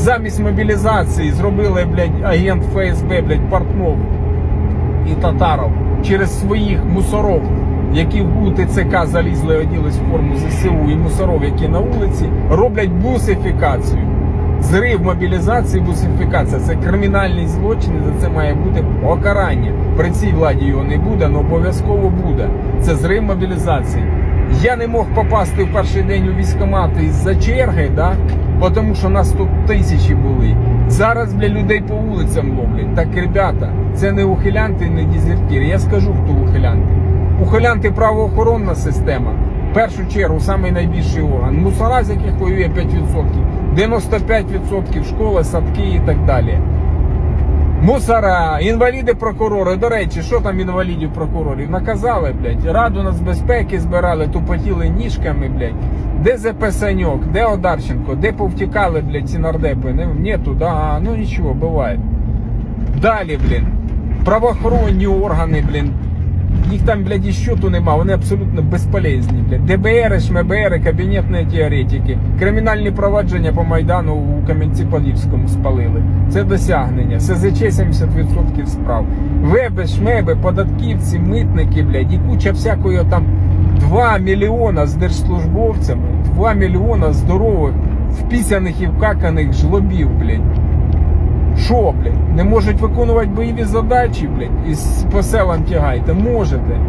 Замість мобілізації зробили, блядь, агент ФСБ, блядь, Портнов і Татаров через своїх мусоров, які в УТЦК залізли, оділись в форму ЗСУ і мусоров, які на вулиці, роблять бусифікацію. Зрив мобілізації, бусифікація це кримінальний злочин, і за це має бути покарання. При цій владі його не буде, але обов'язково буде. Це зрив мобілізації. Я не мог попасти в перший день у військкомати із-за черги, да? Тому що нас тут тисячі були. Зараз бля, людей по вулицям ловлять. Так, ребята, це не ухилянти, не дезертири. Я скажу, хто ухилянти. Ухилянти правоохоронна система. В першу чергу самий найбільший орган. Мусора, з яких воює 5%, 95% школи, садки і так далі. Мусора, інваліди прокурори. До речі, що там інвалідів прокурорів? Наказали, блядь. Раду нацбезпеки збирали, тупотіли ніжками, блядь. Де Записаньок, де Одарченко, де повтікали, блядь, ці нардепи? Не, нету, да, ну нічого, буває. Далі, блін. Правоохоронні органи, блін. Їх там, блядь, і щоту нема, вони абсолютно безполезні, блядь. ДБР, ШМБР, кабінетні теоретики, кримінальні провадження по Майдану у Кам'янці-Подільському спалили. Це досягнення. СЗЧ 70% справ. Веби, шмеби, податківці, митники, блядь, і куча всякої там 2 мільйона з держслужбовцями, 2 мільйона здорових, впісяних і вкаканих жлобів, блядь. Що, блядь? Не можуть виконувати бойові задачі, блядь, і з- по селам тягайте? Можете.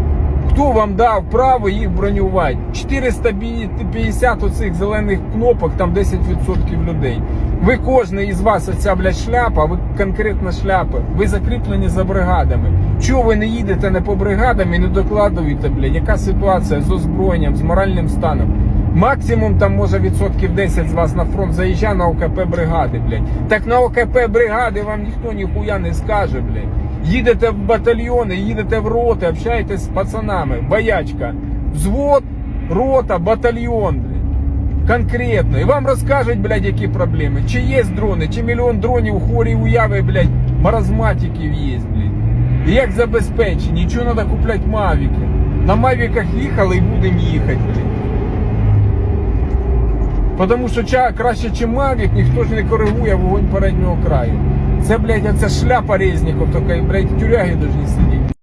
Хто вам дав право їх бронювати? 450 оцих зелених кнопок, там 10% людей. Ви кожний із вас оця, блядь, шляпа, ви конкретно шляпа. Ви закріплені за бригадами. Чого ви не їдете не по бригадам і не докладуєте, блядь, яка ситуація з озброєнням, з моральним станом? Максимум там може відсотків 10 з вас на фронт заїжджає на ОКП бригади, блядь. Так на ОКП бригади вам ніхто ніхуя не скаже, блядь. Їдете в батальйони, їдете в роти, общаєтесь з пацанами. Боячка. Взвод, рота, батальйон, блядь. Конкретно. І вам розкажуть, блядь, які проблеми. Чи є дрони, чи мільйон дронів, хорі уяви, блядь, маразматиків є, блядь. І як забезпечені, нічого треба купляти мавіки. На мавіках їхали і будемо їхати, блядь. Потому що ча, краще, чим Мавік, ніхто ж не коригує вогонь переднього краю. Це, блядь, оця шляпа Резніков, тільки, блядь, тюряги должні сидіти.